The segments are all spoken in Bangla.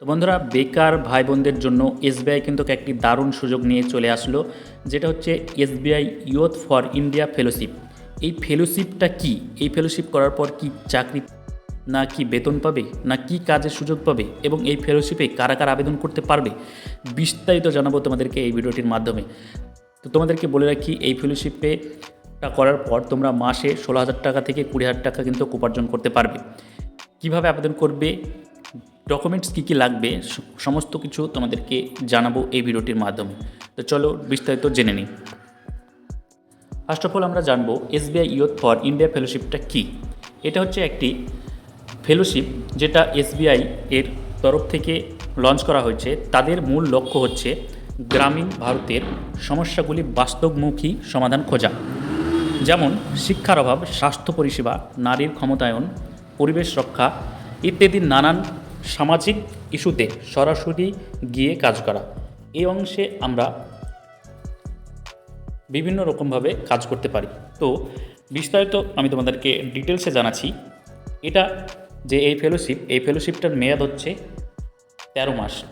তো বন্ধুরা, বেকার ভাই বোনদের জন্য এসবিআই কিন্তু একটি দারুণ সুযোগ নিয়ে চলে আসলো, যেটা হচ্ছে SBI youth for India fellowship. এই ফেলোশিপটা কি? এই ফেলোশিপ করার পর কি চাকরি না কি বেতন পাবে, না কি কাজের সুযোগ পাবে, এবং এই ফেলোশিপে কারা কারা আবেদন করতে পারবে? বিস্তারিত জানাব তোমাদেরকে এই ভিডিওটির মাধ্যমে। তো তোমাদেরকে বলে রাখি, এই ফেলোশিপে করার পর তোমরা মাসে ষোলো হাজার টাকা থেকে কুড়ি হাজার টাকা কিন্তু উপার্জন করতে পারবে। কীভাবে আবেদন করবে? ডকুমেন্টস কী কী লাগবে, সমস্ত কিছু তোমাদেরকে জানাব এই ভিডিওটির মাধ্যমে। তো চলো বিস্তারিত জেনে নিই। ফার্স্ট অফ অল আমরা জানব এসবিআই ইয়ুথ ফর ইন্ডিয়া ফেলোশিপটা কী? এটা হচ্ছে একটি ফেলোশিপ যেটা এসবিআই এর তরফ থেকে লঞ্চ করা হয়েছে। তাদের মূল লক্ষ্য হচ্ছে গ্রামীণ ভারতের সমস্যাগুলি বাস্তবমুখী সমাধান খোঁজা। যেমন, শিক্ষার অভাব, স্বাস্থ্য পরিষেবা, নারীর ক্ষমতায়ন, পরিবেশ রক্ষা ইত্যাদি নানান সামাজিক ইস্যুতে সরাসরি গিয়ে কাজ করা। এই অংশে আমরা বিভিন্ন রকমভাবে কাজ করতে পারি। তো বিস্তারিত আমি তোমাদেরকে ডিটেলসে জানাচ্ছি। এটা যে এই ফেলোশিপ এই ফেলোশিপটার মেয়াদ হচ্ছে তেরো মাস।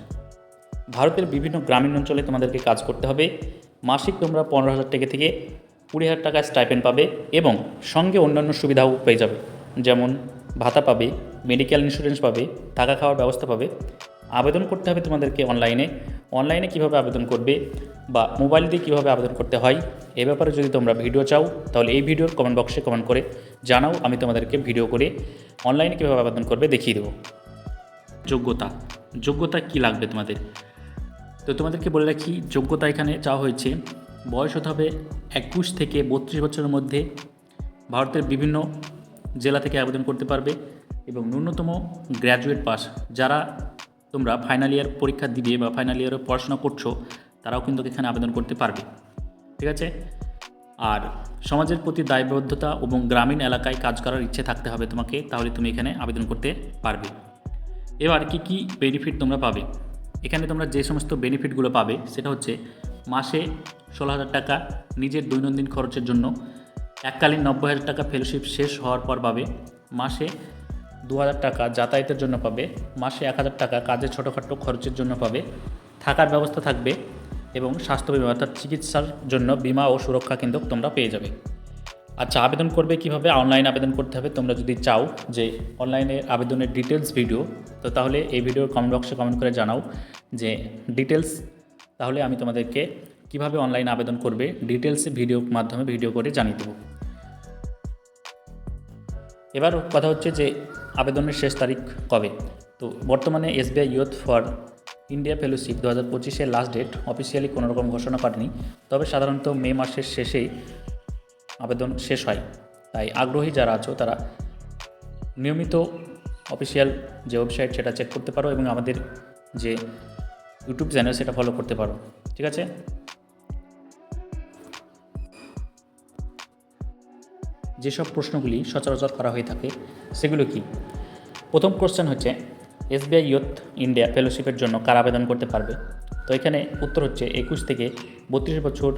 ভারতের বিভিন্ন গ্রামীণ অঞ্চলে তোমাদেরকে কাজ করতে হবে। মাসিক তোমরা পনেরো হাজার টাকা থেকে কুড়ি হাজার টাকা স্টাইপেন্ড পাবে এবং সঙ্গে অন্যান্য সুবিধাও পেয়ে যাবে। যেমন ভাতা পাবে মেডিকেল ইন্স্যুরেন্স পাবে থাকা খাওয়ার ব্যবস্থা পাবে। আবেদন করতে হবে তোমাদেরকে অনলাইনে অনলাইনে কীভাবে আবেদন করবে বা মোবাইল দিয়ে কীভাবে আবেদন করতে হয়, এ ব্যাপারে যদি তোমরা ভিডিও চাও, তাহলে এই ভিডিওর কমেন্ট বক্সে কমেন্ট করে জানাও, আমি তোমাদেরকে ভিডিও করে অনলাইনে কীভাবে আবেদন করবে দেখিয়ে দেবো। যোগ্যতা। যোগ্যতা কি লাগবে তোমাদের? তো তোমাদেরকে বলে রাখি, যোগ্যতা এখানে চাওয়া হয়েছে, বয়স হতে হবে একুশ থেকে বত্রিশ বছরের মধ্যে, ভারতের বিভিন্ন জেলা থেকে আবেদন করতে পারবে এবং ন্যূনতম গ্র্যাজুয়েট পাস। যারা তোমরা ফাইনাল ইয়ার পরীক্ষা দিবে বা ফাইনাল ইয়ারে পড়াশোনা করছ, তারাও কিন্তু এখানে আবেদন করতে পারবে। ঠিক আছে? আর সমাজের প্রতি দায়বদ্ধতা এবং গ্রামীণ এলাকায় কাজ করার ইচ্ছে থাকতে হবে তোমাকে, তাহলে তুমি এখানে আবেদন করতে পারবে। এবার কি কি বেনিফিট তোমরা পাবে? এখানে তোমরা যে সমস্ত বেনিফিটগুলো পাবে, সেটা হচ্ছে মাসে ষোলো হাজার টাকা নিজের দৈনন্দিন খরচের জন্য এককালীন নব্বই হাজার টাকা ফেলোশিপ শেষ হওয়ার পর পাবে। মাসে দু হাজার টাকা যাতায়াতের জন্য পাবে। মাসে এক হাজার টাকা কাজের ছোটোখাটো খরচের জন্য পাবে। থাকার ব্যবস্থা থাকবে এবং স্বাস্থ্য বিমা অর্থাৎ চিকিৎসার জন্য বিমা ও সুরক্ষা কিন্তু তোমরা পেয়ে যাবে। আচ্ছা আবেদন করবে কীভাবে? অনলাইন আবেদন করতে হবে। তোমরা যদি চাও যে অনলাইনে আবেদনের ডিটেলস ভিডিও, তো তাহলে এই ভিডিওর কমেন্ট বক্সে কমেন্ট করে জানাও যে ডিটেলস তাহলে আমি তোমাদেরকে কীভাবে অনলাইন আবেদন করবে ডিটেলস ভিডিওর মাধ্যমে ভিডিও করে জানিয়ে দেবো। এবার কথা হচ্ছে যে, আবেদনের শেষ তারিখ কবে? তো বর্তমানে SBI youth for India fellowship দু হাজার পঁচিশের লাস্ট ডেট অফিসিয়ালি কোনো রকম ঘোষণা করেনি। তবে সাধারণত মে মাসের শেষেই আবেদন শেষ হয়। তাই আগ্রহী যারা আছো, তারা নিয়মিত অফিসিয়াল যে ওয়েবসাইট সেটা চেক করতে পারো এবং আমাদের যে ইউটিউব চ্যানেল সেটা ফলো করতে পারো। ঠিক আছে? যেসব প্রশ্নগুলি সচরাচর করা হয়ে থাকে, সেগুলো কি? প্রথম কোশ্চেন হচ্ছে এসবিআই ইয়ুথ ইন্ডিয়া ফেলোশিপের জন্য কার আবেদন করতে পারবে? তো এখানে উত্তর হচ্ছে একুশ থেকে বত্রিশ বছর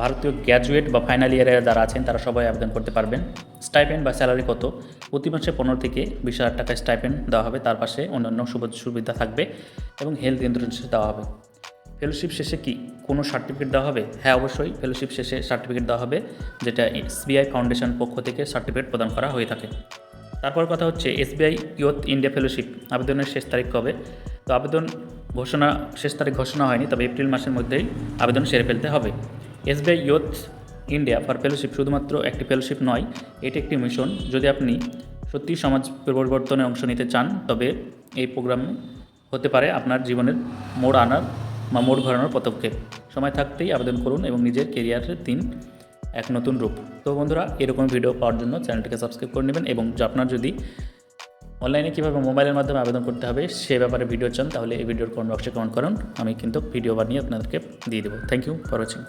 ভারতীয় গ্র্যাজুয়েট বা ফাইনাল ইয়ারে যারা আছেন, তারা সবাই আবেদন করতে পারবেন। স্টাইপেন্ড বা স্যালারি কত? প্রতি মাসে পনেরো থেকে বিশ হাজার টাকা স্টাইপেন্ড দেওয়া হবে, তার পাশে অন্যান্য সুবিধা সুবিধা থাকবে এবং হেলথ ইন্স্যুরেন্স দেওয়া হবে। ফেলোশিপ শেষে কি কোনো সার্টিফিকেট দেওয়া হবে? হ্যাঁ অবশ্যই ফেলোশিপ শেষে সার্টিফিকেট দেওয়া হবে, যেটা এসবিআই ফাউন্ডেশন পক্ষ থেকে সার্টিফিকেট প্রদান করা হয়ে থাকে। তারপর কথা হচ্ছে এসবিআই ইয়ুথ ইন্ডিয়া ফেলোশিপ আবেদনের শেষ তারিখ কবে? তো আবেদন ঘোষণা, শেষ তারিখ ঘোষণা হয়নি, তবে এপ্রিল মাসের মধ্যেই আবেদন সেরে ফেলতে হবে। SBI youth India for fellowship শুধুমাত্র একটি ফেলোশিপ নয়, এটি একটি মিশন যদি আপনি সত্যি সমাজ পরিবর্তনে অংশ নিতে চান, তবে এই প্রোগ্রাম হতে পারে আপনার জীবনের মোড় আনার বা মোড় ঘোরানোর পদক্ষেপ সময় থাকতেই আবেদন করুন এবং নিজের কেরিয়ারের তিন, এক নতুন রূপ। তো বন্ধুরা, এরকম ভিডিও পাওয়ার জন্য চ্যানেলটিকে সাবস্ক্রাইব করে নেবেন এবং আপনার যদি অনলাইনে কীভাবে মোবাইলের মাধ্যমে আবেদন করতে হবে সে ব্যাপারে ভিডিও চান, তাহলে এই ভিডিওর কমেন্ট বক্সে কমেন্ট করুন। আমি কিন্তু ভিডিও বানিয়ে আপনাদেরকে দিয়ে দেবো। Thank you for watching